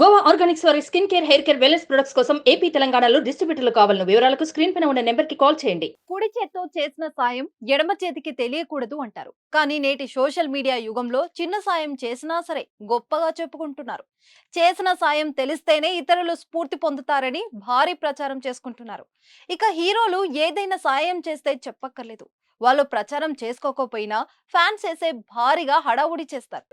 Goa organics వారి skin care hair care wellness products కోసం AP తెలంగాణలో డిస్ట్రిబ్యూటర్లు కావాలను వివరాలకు స్క్రీన్ పైన ఉన్న నెంబర్కి కాల్ చేయండి. కుడి చేత్తో చేసిన సాయం ఎడమ చేతికి తెలియకూడదు అంటారు. కానీ నేటి సోషల్ మీడియా యుగంలో చిన్న సాయం చేసినా సరే గొప్పగా చెప్పుకుంటున్నారు. చేసిన సాయం తెలిస్తేనే ఇతరులు స్ఫూర్తి పొందుతారని భారీ ప్రచారం చేసుకుంటున్నారు. ఇక హీరోలు ఏదైనా సాయం చేస్తే చెప్పక్కర్లేదు. వాళ్ళు ప్రచారం చేసుకోకపోయినా ఫ్యాన్స్ చేసే భారీగా హడావుడి చేస్తారు.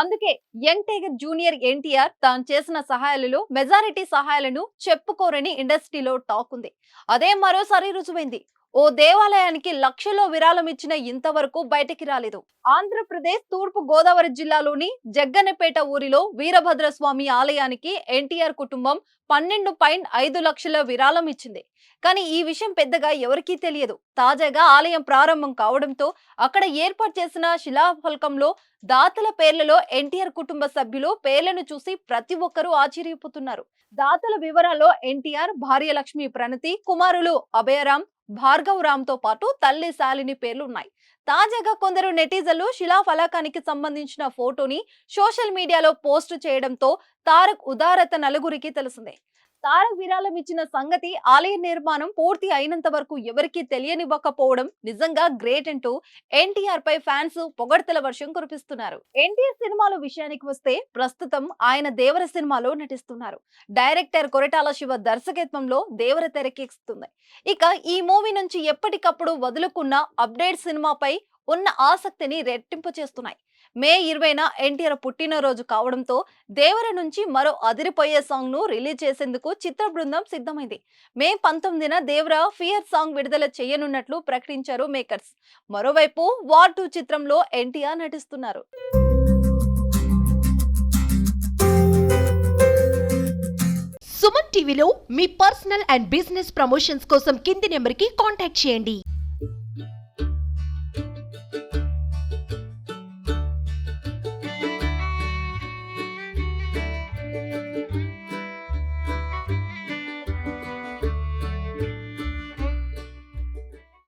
అందుకే యంగ్ టైగర్ జూనియర్ ఎన్టీఆర్ తాను చేసిన సహాయాలలో మెజారిటీ సహాయాలను చెప్పుకోరని ఇండస్ట్రీలో టాక్ ఉంది. అదే మరోసారి రుజువైంది. ఓ దేవాలయానికి లక్షలో విరాళం ఇచ్చిన ఇంతవరకు బయటికి రాలేదు. ఆంధ్రప్రదేశ్ తూర్పు గోదావరి జిల్లాలోని జగ్గన్నపేట ఊరిలో వీరభద్రస్వామి ఆలయానికి ఎన్టీఆర్ కుటుంబం పన్నెండు పాయింట్ ఐదు లక్షల విరాళం ఇచ్చింది కానీ ఈ విషయం పెద్దగా ఎవరికీ తెలియదు. తాజాగా ఆలయం ప్రారంభం కావడంతో అక్కడ ఏర్పాటు చేసిన శిలాఫలకంలో దాతల పేర్లలో ఎన్టీఆర్ కుటుంబ సభ్యులు పేర్లను చూసి ప్రతి ఒక్కరూ ఆశ్చర్యపోతున్నారు. దాతల వివరాల్లో ఎన్టీఆర్ భార్య లక్ష్మి ప్రణతి కుమారులు అభయరామ్ భార్గవ్ రామ్తో పాటు తల్లి శాలిని పేర్లు ఉన్నాయి తాజాగా కొందరు నెటిజన్లు శిలాఫలకానికి సంబంధించిన ఫోటోని సోషల్ మీడియాలో పోస్ట్ చేయడంతో తారక్ ఉదారత నలుగురికి తెలిసిందే. తారక్ విరాళం ఇచ్చిన సంగతి ఆలయ నిర్మాణం పూర్తి అయినంత వరకు ఎవరికీ తెలియనివ్వకపోవడం నిజంగా గ్రేట్ అంటూ ఎన్టీఆర్ పై ఫ్యాన్స్ పొగడ్తల వర్షం కురిపిస్తున్నారు. ఎన్టీఆర్ సినిమాల విషయానికి వస్తే ప్రస్తుతం ఆయన దేవర సినిమాలో నటిస్తున్నారు. డైరెక్టర్ కొరటాల శివ దర్శకత్వంలో దేవర తెరకెక్కుతుంది. ఇక ఈ మూవీ నుంచి ఎప్పటికప్పుడు వదులుకున్న అప్డేట్ సినిమాపై ఉన్న ఆసక్తిని రెట్టింపు చేస్తున్నాయి. మే ఇరవైన ఎన్టీఆర్ పుట్టినరోజు కావడంతో దేవర నుంచి మరో అదిరిపోయే సాంగ్ను రిలీజ్ చేసేందుకు చిత్ర బృందం సిద్ధమైంది. మే పంతొమ్మిదిన దేవర ఫియర్ సాంగ్ విడుదల చేయనున్నట్లు ప్రకటించారు మేకర్స్. మరోవైపు వార్ టూ చిత్రంలో ఎన్టీఆర్ నటిస్తున్నారు. సుమన్ టీవీలో మీ పర్సనల్ అండ్ బిజినెస్ ప్రమోషన్స్ కోసం కింది నెంబర్కి కాంటాక్ట్ చేయండి.